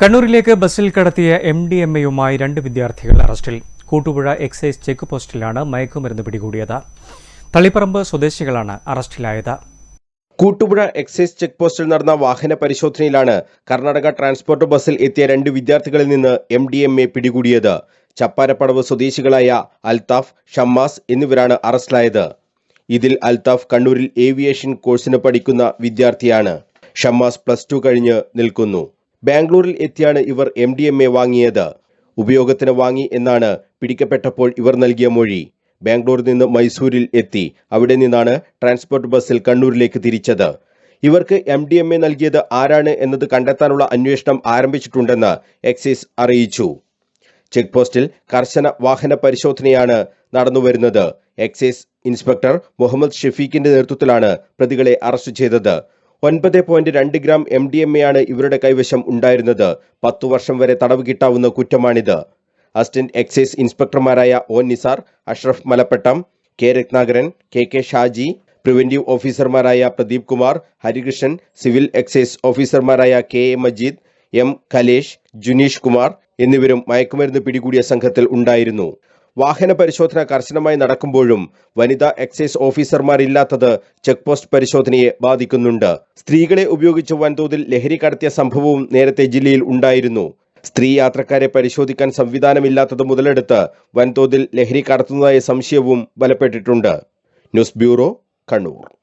കണ്ണൂരിലേക്ക് ബസ്സിൽ കടത്തിയ എം ഡി എം എയുമായി രണ്ട് വിദ്യാർത്ഥികൾ അറസ്റ്റിൽ. കൂട്ടുപുഴ എക്സൈസ് ചെക്ക് പോസ്റ്റിലാണ് മയക്കുമരുന്ന് പിടികൂടിയത്. തളിപ്പറമ്പ് സ്വദേശികളാണ് അറസ്റ്റിലായത്. കൂട്ടുപുഴ എക്സൈസ് ചെക്ക് പോസ്റ്റിൽ നടന്ന വാഹന പരിശോധനയിലാണ് കർണാടക ട്രാൻസ്പോർട്ട് ബസ്സിൽ എത്തിയ രണ്ട് വിദ്യാർത്ഥികളിൽ നിന്ന് എം ഡി എം എ പിടികൂടിയത്. ചപ്പാരപ്പടവ് സ്വദേശികളായ അൽതാഫ് ഷമ്മാസ് എന്നിവരാണ് അറസ്റ്റിലായത്. ഇതിൽ അൽതാഫ് കണ്ണൂരിൽ ഏവിയേഷൻ കോഴ്സിന് പഠിക്കുന്ന വിദ്യാർത്ഥിയാണ്. ഷമ്മാസ് പ്ലസ് ടു കഴിഞ്ഞ് നിൽക്കുന്നു. ബാംഗ്ലൂരിൽ എത്തിയാണ് ഇവർ എം ഡി എം എ വാങ്ങിയത്. ഉപയോഗത്തിന് വാങ്ങി എന്നാണ് പിടിക്കപ്പെട്ടപ്പോൾ ഇവർ നൽകിയ മൊഴി. ബാംഗ്ലൂരിൽ നിന്ന് മൈസൂരിൽ എത്തി. അവിടെ നിന്നാണ് ട്രാൻസ്പോർട്ട് ബസ്സിൽ കണ്ണൂരിലേക്ക് തിരിച്ചത്. ഇവർക്ക് എം ഡി എം എ നൽകിയത് ആരാണ് എന്നത് കണ്ടെത്താനുള്ള അന്വേഷണം ആരംഭിച്ചിട്ടുണ്ടെന്ന് എക്സൈസ് അറിയിച്ചു. ചെക്ക് പോസ്റ്റിൽ കർശന വാഹന പരിശോധനയാണ് നടന്നുവരുന്നത്. എക്സൈസ് ഇൻസ്പെക്ടർ മുഹമ്മദ് ഷെഫീഖിന്റെ നേതൃത്വത്തിലാണ് പ്രതികളെ അറസ്റ്റ് ചെയ്തത്. ഒൻപത് പോയിന്റ് രണ്ട് gram M D M A ആണ് ഇവരുടെ കൈവശം ഉണ്ടായിരുന്നത്. പത്തു വർഷം വരെ തടവ് കിട്ടാവുന്ന കുറ്റമാണിത്. Assistant excise ഇൻസ്പെക്ടർമാരായ O Nisar Ashraf Malappattam K Ratnakaran K K Shaji preventive ഓഫീസർമാരായ പ്രദീപ് കുമാർ ഹരികൃഷ്ണൻ സിവിൽ എക്സൈസ് ഓഫീസർമാരായ K A Majeed M Kalesh Juneesh Kumar എന്നിവരും മയക്കുമരുന്ന് പിടികൂടിയ സംഘത്തിൽ ഉണ്ടായിരുന്നു. വാഹന പരിശോധന കർശനമായി നടക്കുമ്പോഴും വനിതാ എക്സൈസ് ഓഫീസർമാരില്ലാത്തത് ചെക്ക് പോസ്റ്റ് പരിശോധനയെ ബാധിക്കുന്നുണ്ട്. സ്ത്രീകളെ ഉപയോഗിച്ച് വൻതോതിൽ ലഹരി കടത്തിയ സംഭവവും നേരത്തെ ജില്ലയിൽ ഉണ്ടായിരുന്നു. സ്ത്രീ യാത്രക്കാരെ പരിശോധിക്കാൻ സംവിധാനമില്ലാത്തത് മുതലെടുത്ത് വൻതോതിൽ ലഹരി കടത്തുന്നതായ സംശയവും ബലപ്പെട്ടിട്ടുണ്ട്. News bureau Kannur.